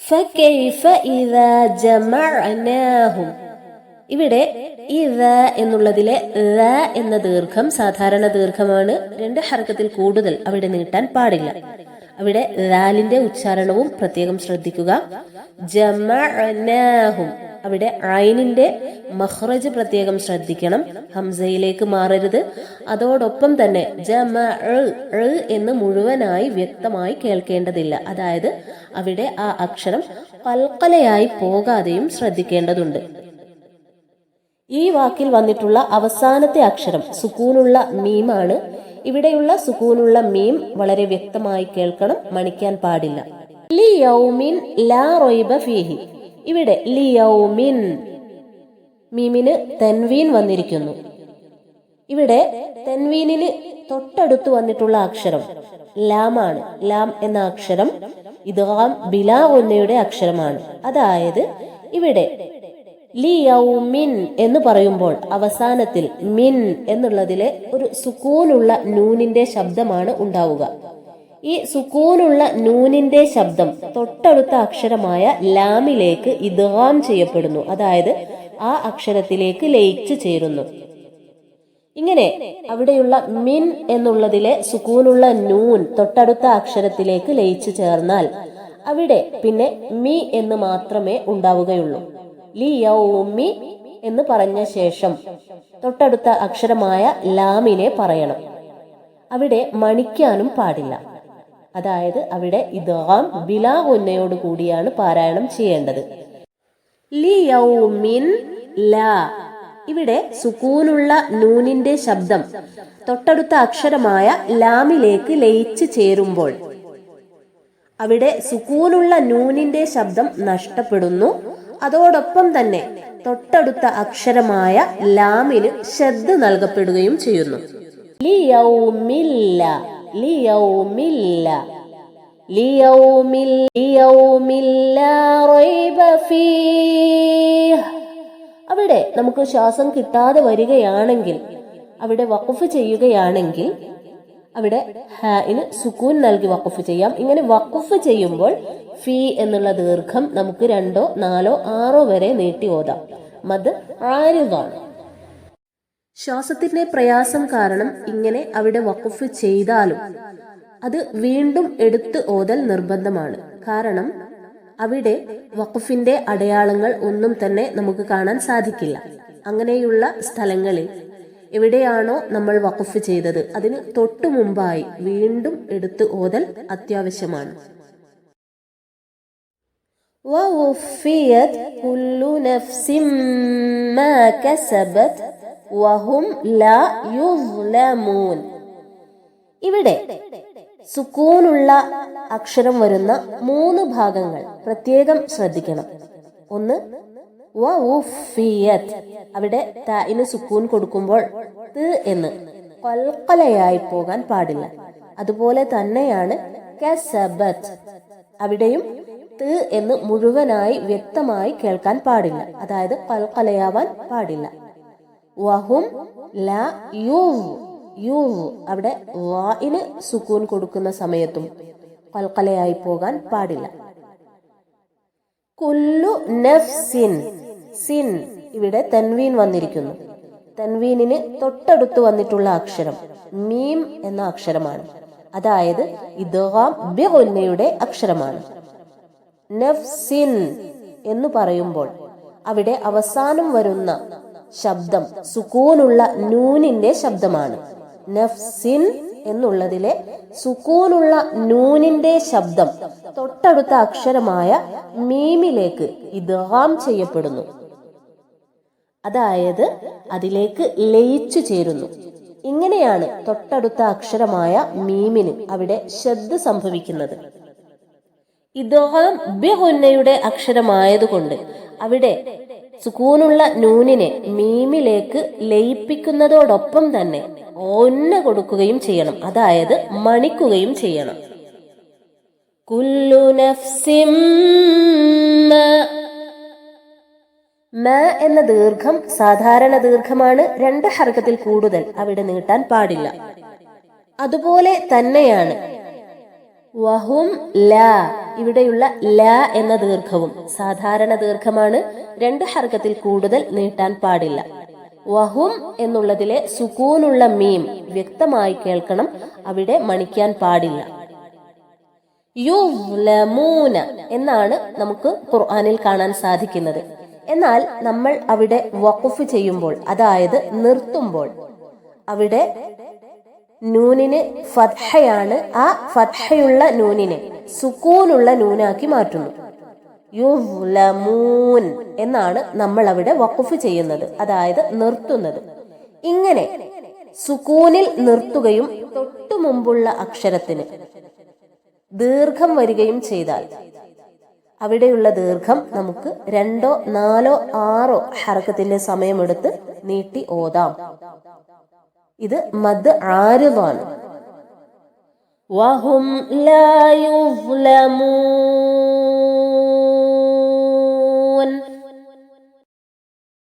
فكيف إذا جمعناهم ഇവിടെ ഈ ത എന്നുള്ളതിലെ ല എന്ന ദീർഘം സാധാരണ ദീർഘമാണ് രണ്ട് ഹർക്കത്തിൽ കൂടുതൽ അവിടെ നീട്ടാൻ പാടില്ല അവിടെ ലാലിന്റെ ഉച്ചാരണവും പ്രത്യേകം ശ്രദ്ധിക്കുക. ജമഅനാഹും. അവിടെ ഐനിന്റെ മഹ്റജ് പ്രത്യേകം ശ്രദ്ധിക്കണം. ഹംസയിലേക്ക് മാറരുത്. അതോടൊപ്പം തന്നെ ജമ എന്ന് മുഴുവനായി വ്യക്തമായി കേൾക്കേണ്ടതില്ല. അതായത് അവിടെ ആ അക്ഷരം കൽക്കലയായി പോകാതെയും ശ്രദ്ധിക്കേണ്ടതുണ്ട്. ഈ വാക്കിൽ വന്നിട്ടുള്ള അവസാനത്തെ അക്ഷരം സുക്കൂനുള്ള മീമാണ് ഇവിടെയുള്ള സുക്കൂനുള്ള മീം വളരെ വ്യക്തമായി കേൾക്കണം മണിക്കാൻ പാടില്ല. ലിയൗമിൻ ലാ ഫീഹി. ഇവിടെ ലിയൗമിൻ മീമിന് തെൻവീൻ വന്നിരിക്കുന്നു. ഇവിടെ തെൻവീനിന് തൊട്ടടുത്ത് വന്നിട്ടുള്ള അക്ഷരം ലാമാണ് ലാം എന്ന അക്ഷരം ഇതാം ബിലാ ഒന്നയുടെ അക്ഷരമാണ്. അതായത് ഇവിടെ ലിയൗമിൻ എന്ന് പറയുമ്പോൾ അവസാനത്തിൽ മിൻ എന്നുള്ളതിലെ ഒരു സുക്കൂനുള്ള നൂനിന്റെ ശബ്ദമാണ് ഉണ്ടാവുക. ഈ സുക്കൂനുള്ള നൂനിന്റെ ശബ്ദം തൊട്ടടുത്ത അക്ഷരമായ ലാമിലേക്ക് ഇദ്ഗാം ചെയ്യപ്പെടുന്നു. അതായത് ആ അക്ഷരത്തിലേക്ക് ലയിച്ചു ചേരുന്നു. ഇങ്ങനെ അവിടെയുള്ള മിൻ എന്നുള്ളതിലെ സുക്കൂനുള്ള നൂൻ തൊട്ടടുത്ത അക്ഷരത്തിലേക്ക് ലയിച്ചു ചേർന്നാൽ അവിടെ പിന്നെ മി എന്ന് മാത്രമേ ഉണ്ടാവുകയുള്ളൂ. ലി യൗമി എന്ന് പറഞ്ഞ ശേഷം തൊട്ടടുത്ത അക്ഷരമായ ലാമിനെ പറയണം. അവിടെ മണിക്കാനും പാടില്ല. അതായത് അവിടെ ഇതാം ബിലാ ഒന്നയോട് കൂടിയാണ് പാരായണം ചെയ്യേണ്ടത്. ലി യൗമിൻ ലാ. ഇവിടെ സുക്കൂനുള്ള നൂനിന്റെ ശബ്ദം തൊട്ടടുത്ത അക്ഷരമായ ലാമിലേക്ക് ലയിച്ചു ചേരുമ്പോൾ അവിടെ സുക്കൂനുള്ള നൂനിന്റെ ശബ്ദം നഷ്ടപ്പെടുന്നു. അതോടൊപ്പം തന്നെ തൊട്ടടുത്ത അക്ഷരമായ ലാമിന് ശ്രദ്ധ നൽകപ്പെടുകയും ചെയ്യുന്നു. ലിയൗമില്ല ലിയൗമില്ല അവിടെ നമുക്ക് ശ്വാസം കിട്ടാതെ വരികയാണെങ്കിൽ അവിടെ വഖഫ് ചെയ്യുകയാണെങ്കിൽ അവിടെ ഹാന് സുക്കൂൻ നൽകി വഖഫ് ചെയ്യാം. ഇങ്ങനെ വഖഫ് ചെയ്യുമ്പോൾ ഫീ എന്നുള്ള ദീർഘം നമുക്ക് രണ്ടോ നാലോ ആറോ വരെ നീട്ടി ഓതാം. മത് ആരുതാണ് ശ്വാസത്തിന്റെ പ്രയാസം കാരണം ഇങ്ങനെ അവിടെ വഖഫ് ചെയ്താലും അത് വീണ്ടും എടുത്ത് ഓതൽ നിർബന്ധമാണ്. കാരണം അവിടെ വഖഫിന്റെ അടയാളങ്ങൾ ഒന്നും തന്നെ നമുക്ക് കാണാൻ സാധിക്കില്ല. അങ്ങനെയുള്ള സ്ഥലങ്ങളിൽ എവിടെയാണോ നമ്മൾ വഖഫ് ചെയ്തത്. അതിന് തൊട്ടു മുമ്പായി വീണ്ടും എടുത്ത് ഓതൽ അത്യാവശ്യമാണ്. ഇവിടെ സുക്കൂനുള്ള അക്ഷരം വരുന്ന മൂന്ന് ഭാഗങ്ങൾ പ്രത്യേകം ശ്രദ്ധിക്കണം. ഒന്ന് അവിടെ തായിന് സുക്കൂൻ കൊടുക്കുമ്പോൾ എന്ന്. കൊൽക്കലയായി പോകാൻ പാടില്ല. അതുപോലെ തന്നെയാണ് അവിടെയും ത് എന്ന് മുഴുവനായി വ്യക്തമായി കേൾക്കാൻ പാടില്ല. അതായത് കൊൽക്കലയാവാൻ പാടില്ല. വഹും ല അവിടെ വായിന് സുക്കൂൻ കൊടുക്കുന്ന സമയത്തും കൊൽക്കലയായി പോകാൻ പാടില്ല. കുല്ലു നഫ്സിൻ. സിൻ ഇവിടെ തൻവീൻ വന്നിരിക്കുന്നു. തൻവീനിന് തൊട്ടടുത്ത് വന്നിട്ടുള്ള അക്ഷരം മീം എന്ന അക്ഷരമാണ്. അതായത് ഇദ്ഗാം ബിഗുന്നയുടെ അക്ഷരമാണ്. നഫ്സിൻ എന്ന് പറയുമ്പോൾ അവിടെ അവസാനം വരുന്ന ശബ്ദം സുക്കൂനുള്ള നൂനിന്റെ ശബ്ദമാണ്. നഫ്സിൻ എന്നുള്ളതിലെ സുക്കൂനുള്ള നൂനിന്റെ ശബ്ദം തൊട്ടടുത്ത അക്ഷരമായ മീമിലേക്ക് ഇദ്ഹാം ചെയ്യപ്പെടുന്നു. അതായത് അതിലേക്ക് ലയിച്ചു ചേരുന്നു. ഇങ്ങനെയാണ് തൊട്ടടുത്ത അക്ഷരമായ മീമിന് അവിടെ ശ്രദ്ധ സംഭവിക്കുന്നത്. ഇദ്ഗാം ബിഹുന്നയുടെ അക്ഷരമായതുകൊണ്ട് അവിടെ സുക്കൂനുള്ള നൂനിനെ മീമിലേക്ക് ലയിപ്പിക്കുന്നതോടൊപ്പം തന്നെ ഒന്ന കൊടുക്കുകയും ചെയ്യണം. അതായത് മണിക്കുകയും ചെയ്യണം. കുല്ലു നഫ്സിം മ. എന്ന ദീർഘം സാധാരണ ദീർഘമാണ്. രണ്ട് ഹർക്കത്തിൽ കൂടുതൽ അവിടെ നീട്ടാൻ പാടില്ല. അതുപോലെ തന്നെയാണ്. വഹും ല ഇവിടെയുള്ള ല എന്ന ദീർഘവും സാധാരണ ദീർഘമാണ്. രണ്ട് ഹർക്കത്തിൽ കൂടുതൽ നീട്ടാൻ പാടില്ല. വഹും എന്നുള്ളതിലെ സുക്കൂനുള്ള മീം വ്യക്തമായി കേൾക്കണം. അവിടെ മണിക്കാൻ പാടില്ല. യുവ്ലമൂന എന്നാണ് നമുക്ക് ഖുർആാനിൽ കാണാൻ സാധിക്കുന്നത്. എന്നാൽ നമ്മൾ അവിടെ വഖഫ് ചെയ്യുമ്പോൾ അതായത് നിർത്തുമ്പോൾ അവിടെ നൂനിന് ഫത്ഹയാണ് ആ ഫത്ഹയുള്ള നൂനിനെ സുക്കൂനുള്ള നൂനാക്കി മാറ്റുന്നു. യുവ്ലമൂൻ എന്നാണ് നമ്മൾ അവിടെ വഖഫ് ചെയ്യുന്നത് അതായത് നിർത്തുന്നത്. ഇങ്ങനെ സുക്കൂനിൽ നിർത്തുകയും തൊട്ടു മുമ്പുള്ള അക്ഷരത്തിന് ദീർഘം വരികയും ചെയ്താൽ അവിടെയുള്ള ദീർഘം നമുക്ക് രണ്ടോ നാലോ ആറോ ഹറക്കത്തിന്റെ സമയമെടുത്ത് നീട്ടി ഓതാം. ഇത് മദ് ആരുതാണ് വഹും ലാ